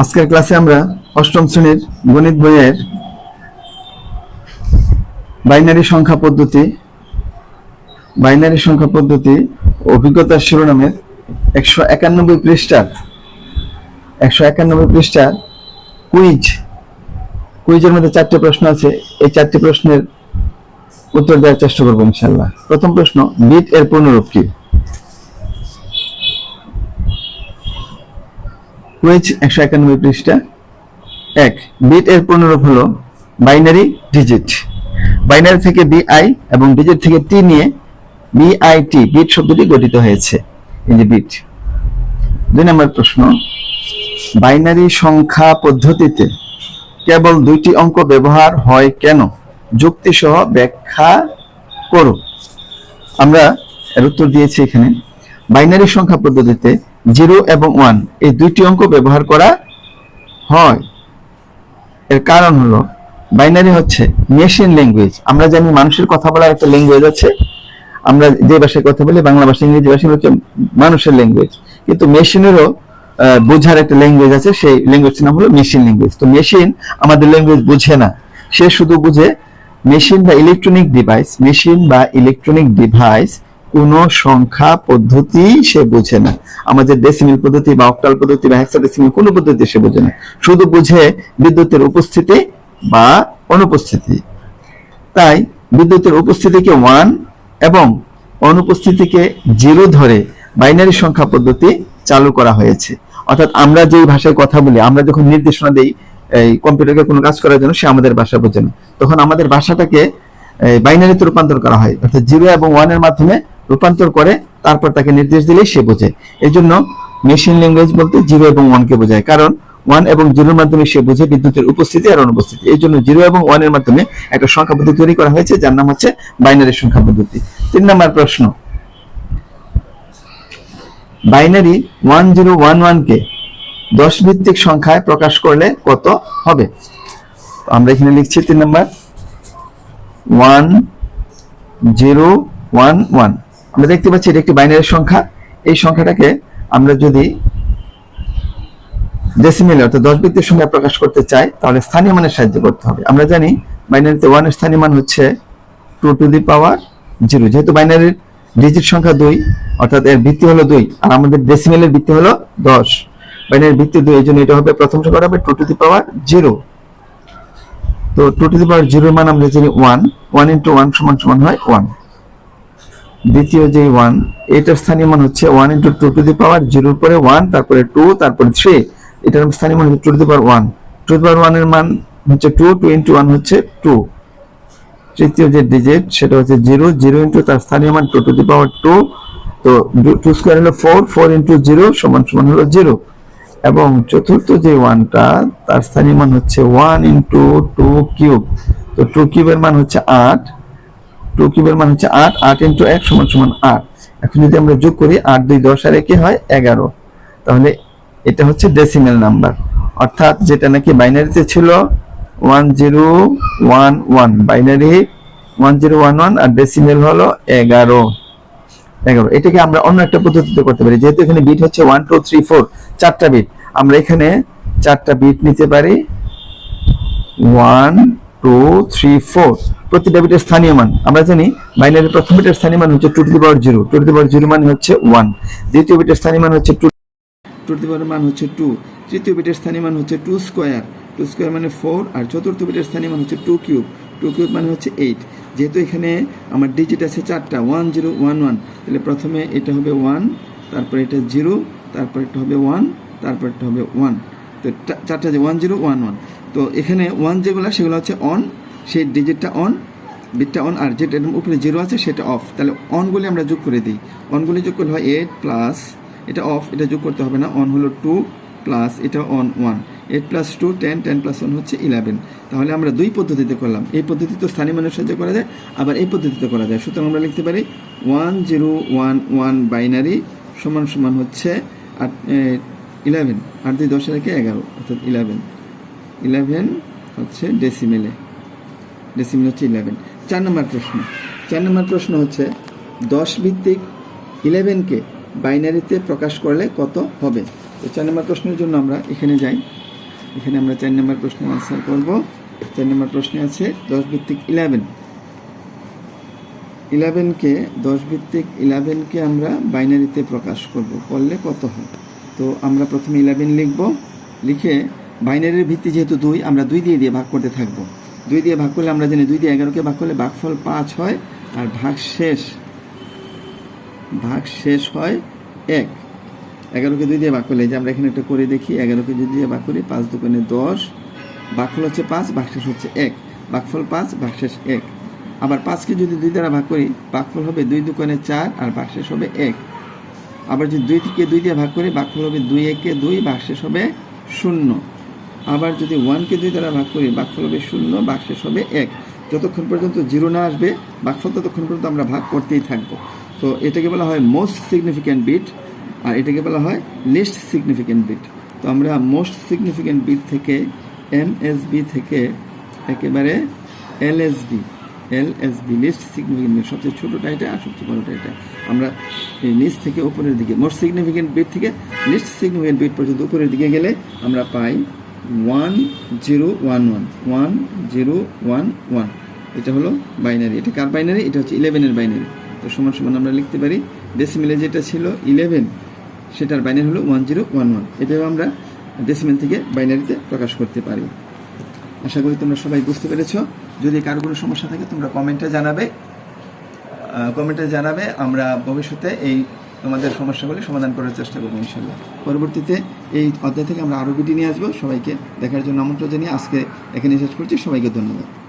আজকের ক্লাসে আমরা অষ্টম শ্রেণির গণিত বইয়ের বাইনারি সংখ্যা পদ্ধতি, বাইনারি সংখ্যা পদ্ধতি অভিজ্ঞতার শিরোনামের একশো একানব্বই পৃষ্ঠার, একশো একানব্বই পৃষ্ঠার কুইজ কুইজের মধ্যে চারটে প্রশ্ন আছে, এই চারটি প্রশ্নের উত্তর দেওয়ার চেষ্টা করব ইনশাল্লাহ। প্রথম প্রশ্ন বিট এর পূর্ণরূপ কি? কুইজ একশো একানব্বই পৃষ্ঠা? এক বিট এর পূর্ণরূপ হলো বাইনারি ডিজিট বাইনারি থেকে বিআই এবং ডিজিট থেকে টি নিয়ে বিআইটি বিট শব্দটি গঠিত হয়েছে। এই যে বিট দুই নম্বর প্রশ্ন বাইনারি সংখ্যা পদ্ধতিতে কেবল দুইটি অঙ্ক ব্যবহার হয় কেন? যুক্তি সহ ব্যাখ্যা করো। আমরা এর উত্তর দিয়েছি এখানে। বাইনারি সংখ্যা পদ্ধতিতে জিরো এবং ওয়ান, এই দুইটি অঙ্ক ব্যবহার করা হয়। এর কারণ হলো, বাইনারি হচ্ছে মেশিন ল্যাঙ্গুয়েজ। আমরা জানি মানুষের কথা বলার একটা ল্যাঙ্গুয়েজ আছে। আমরা যে ভাষায় কথা বলি, বাংলা ভাষা, ইংরেজি ভাষা হচ্ছে মানুষের ল্যাঙ্গুয়েজ। কিন্তু মেশিনেরও বোঝার একটা ল্যাঙ্গুয়েজ আছে, সেই ল্যাঙ্গুয়েজের নাম হলো মেশিন ল্যাঙ্গুয়েজ। তো মেশিন আমাদের ল্যাঙ্গুয়েজ বুঝে না। সে শুধু বুঝে, মেশিন বা ইলেকট্রনিক ডিভাইস, মেশিন বা ইলেকট্রনিক ডিভাইস কোন সংখ্যা পদ্ধতি সে বুঝে না। আমাদের ডেসিমিল পদ্ধতি বা অক্টাল পদ্ধতি বা হেক্সাডেসিমিল কোন পদ্ধতি সে বুঝে না। শুধু বুঝে বিদ্যুতের উপস্থিতি বা অনুপস্থিতি। তাই বিদ্যুতের উপস্থিতিকে ওয়ান এবং অনুপস্থিতিকে জিরো ধরে বাইনারি সংখ্যা পদ্ধতি চালু করা হয়েছে। অর্থাৎ আমরা যেই ভাষায় কথা বলি, আমরা যখন নির্দেশনা দেই, এই কম্পিউটারকে কোনো কাজ করার জন্য সে আমাদের ভাষা বোঝে না। তখন আমাদের ভাষাটাকে বাইনারিতে রূপান্তর করা হয়। অর্থাৎ জিরো এবং ওয়ানের মাধ্যমে রূপান্তর করে, তারপর তাকে নির্দেশ দিলেই সে বোঝে। এই জন্য মেশিন ল্যাঙ্গুয়েজ বলতে জিরো এবং ওয়ানকে বোঝায়। কারণ ওয়ান এবং জিরোর মাধ্যমে সে বুঝে বিদ্যুতের উপস্থিতি আর অনুপস্থিতি। এই জন্য জিরো এবং ওয়ানের মাধ্যমে একটা সংখ্যা পদ্ধতি তৈরি করা হয়েছে, যার নাম হচ্ছে বাইনারি সংখ্যা পদ্ধতি। তিন নম্বর প্রশ্ন। বাইনারি ওয়ান জিরো ওয়ান ওয়ানকে দশ ভিত্তিক সংখ্যায় প্রকাশ করলে কত হবে? আমরা এখানে লিখছি তিন number. One zero one one আমরা দেখতে পাচ্ছি এটা একটি বাইনারি সংখ্যা। এই সংখ্যাটাকে আমরা যদি ডেসিমেলে অর্থাৎ দশ ভিত্তিক সংখ্যায় প্রকাশ করতে চাই, তাহলে স্থানীয় মানের সাহায্য করতে হবে। আমরা জানি বাইনারিতে ওয়ানের স্থানীয় মান হচ্ছে two to the power zero যেহেতু বাইনারির ডিজিট সংখ্যা দুই, অর্থাৎ এর ভিত্তি হলো দুই, আর আমাদের ডেসিমেলের ভিত্তি হলো দশ। বাইনারির ভিত্তি দুই, এই জন্য এটা হবে প্রথম সংখ্যা হবে two to the power zero তো টু টু দি পাওয়ার জিরোর মান আমরা জানি ওয়ান ওয়ান ইন্টু ওয়ান সমান সমান হয় ওয়ান দ্বিতীয় যে ওয়ান এটার স্থানীয় মান হচ্ছে one into two to the power জিরোর পরে ওয়ান তারপরে টু তারপরে থ্রি এটার স্থানীয় মান হচ্ছে two the power one two the power ওয়ানের মান হচ্ছে টু টু ইন্টু ওয়ান হচ্ছে টু তৃতীয় যে ডিজিট সেটা হচ্ছে জিরো জিরো ইন্টু তার স্থানীয় মান two to the power two তো টু স্কোয়ার হলো ফোর ফোর ইন্টু জিরো সমান সমান হলো জিরো এবং চতুর্থ যে ওয়ানটা তার স্থানীয় মান হচ্ছে ওয়ান ইন্টু টু কিউব তো টু কিউবের মান হচ্ছে আট। টু কিউবের মান হচ্ছে আট আট ইন্টু এক সমান সমান আট। এখন যদি আমরা যোগ করি, আট দুই দশ, আর একে হয় এগারো। তাহলে এটা হচ্ছে ডেসিমেল নাম্বার অর্থাৎ যেটা নাকি বাইনারিতে ছিল one zero one one binary one zero one one আর ডেসিমেল হলো এগারো। এগারো। এটাকে আমরা অন্য একটা পদ্ধতিতে করতে পারি। যেহেতু এখানে বিট হচ্ছে ওয়ান টু থ্রি ফোর চারটা বিট আমরা এখানে চারটা বিট নিতে পারি। ওয়ান টু থ্রি ফোর প্রতিটা বিটের স্থানীয় মান। আমরা জানি বাইনারির প্রথম বিটের স্থানীয় মান হচ্ছে two to the power zero two to the power zero মানে হচ্ছে ওয়ান দ্বিতীয় বিটের স্থানীয় মান হচ্ছে two two to the power মান হচ্ছে টু তৃতীয় বিটের স্থানীয় মান হচ্ছে টু স্কোয়ার টু স্কোয়ার মানে ফোর আর চতুর্থ বিটের স্থানীয় মান হচ্ছে টু কিউব টু কিউব মানে হচ্ছে এইট যেহেতু এখানে আমার ডিজিট আছে চারটা ওয়ান জিরো ওয়ান ওয়ান তাহলে প্রথমে এটা হবে ওয়ান তারপর এটা জিরো তারপর এটা হবে ওয়ান তারপর এটা হবে ওয়ান তো চারটা যে ওয়ান জিরো ওয়ান ওয়ান তো এখানে ওয়ান যেগুলো, সেগুলো হচ্ছে অন সেই ডিজিটটা অন বিটটা অন আর যেটা এর উপরে জিরো আছে, সেটা অফ তাহলে অনগুলি আমরা যোগ করে দিই। অনগুলি যোগ করলে হয় এইট প্লাস এটা অফ এটা যোগ করতে হবে না। অন হলো টু প্লাস এটা on one eight plus two ten ten plus one হচ্ছে ইলেভেন তাহলে আমরা দুই পদ্ধতিতে করলাম। এই পদ্ধতিতে স্থানীয় মানুষ সাহায্য করা যায়, আবার এই পদ্ধতিতে করা যায়। সুতরাং আমরা লিখতে পারি one zero one one binary সমান সমান হচ্ছে আট ইলেভেন আট দুই দশ এগারো, অর্থাৎ ইলেভেন ইলেভেন হচ্ছে ডেসিমেলে ডেসিমেল হচ্ছে ইলেভেন চার নম্বর প্রশ্ন। চার নম্বর প্রশ্ন হচ্ছে, দশ ভিত্তিক ইলেভেনকে বাইনারিতে প্রকাশ করলে কত হবে? তো চার নম্বর প্রশ্নের জন্য আমরা এখানে যাই। এখানে আমরা চার নম্বর প্রশ্নের আনসার করব। চার নম্বর প্রশ্নে আছে, দশ ভিত্তিক ইলেভেন ইলেভেনকে দশ ভিত্তিক ইলেভেনকে আমরা বাইনারিতে প্রকাশ করব, করলে কত হয়? তো আমরা প্রথমে ইলেভেন লিখব। লিখে বাইনারির ভিত্তি যেহেতু দুই, আমরা দুই দিয়ে দিয়ে ভাগ করতে থাকব। দুই দিয়ে ভাগ করলে আমরা জানি দুই দিয়ে এগারোকে ভাগ করলে ভাগফল পাঁচ হয়, আর ভাগ শেষ ভাগ শেষ হয় এক। এগারোকে দুই দিয়ে ভাগ করলে যে আমরা এখানে একটা করে দেখি, এগারোকে দুই দিয়ে ভাগ করি, পাঁচ দোকানে দশ, ভাগফল হচ্ছে পাঁচ ভাগশেষ হচ্ছে এক। ভাগফল পাঁচ ভাগশেষ এক। আবার পাঁচকে যদি দুই দ্বারা ভাগ করি, ভাগফল হবে দুই দোকানে চার, আর ভাগশেষ হবে এক। আবার যদি দুই থেকে দুই দিয়ে ভাগ করি, ভাগফল হবে দুই একে দুই ভাগশেষ হবে শূন্য। আবার যদি ওয়ানকে দুই দ্বারা ভাগ করি ভাগফল হবে শূন্য ভাগশেষ হবে এক। যতক্ষণ পর্যন্ত জিরো না আসবে ভাগফল ততক্ষণ পর্যন্ত আমরা ভাগ করতেই থাকব। তো এটাকে বলা হয় মোস্ট সিগনিফিক্যান্ট বিট আর এটাকে বলা হয় লিস্ট সিগনিফিক্যান্ট বিট তো আমরা মোস্ট সিগনিফিক্যান্ট বিট থেকে এমএসবি থেকে একেবারে L S B L S B least significant bit সবচেয়ে ছোটোটা এটা আর সবচেয়ে বড়টা এটা। আমরা নিচ থেকে উপরের দিকে মোস্ট সিগনিফিক্যান্ট বিট থেকে লিস্ট সিগনিফিক্যান্ট বিট পর্যন্ত উপরের দিকে গেলে আমরা পাই one zero one one one zero one one এটা হলো বাইনারি এটা কার বাইনারি এটা হচ্ছে ইলেভেনের বাইনারি তো সমান সমান আমরা লিখতে পারি ডেসিমেলে যেটা ছিল ইলেভেন সেটার বাইনারি হলো ওয়ান জিরো ওয়ান ওয়ান এটাও আমরা ডেসিমেল থেকে বাইনারিতে প্রকাশ করতে পারি। আশা করি তোমরা সবাই বুঝতে পেরেছ। যদি কারও কোনো সমস্যা থাকে, তোমরা কমেন্টে জানাবে। কমেন্টে জানাবে। আমরা ভবিষ্যতে এই তোমাদের সমস্যাগুলি সমাধান করার চেষ্টা করব ইনশাল্লাহ পরবর্তীতে এই অধ্যায় থেকে আমরা আরও ভিডিও নিয়ে আসব। সবাইকে দেখার জন্য আমন্ত্রণ জানিয়ে আজকে এখানে শেষ করছি। সবাইকে ধন্যবাদ।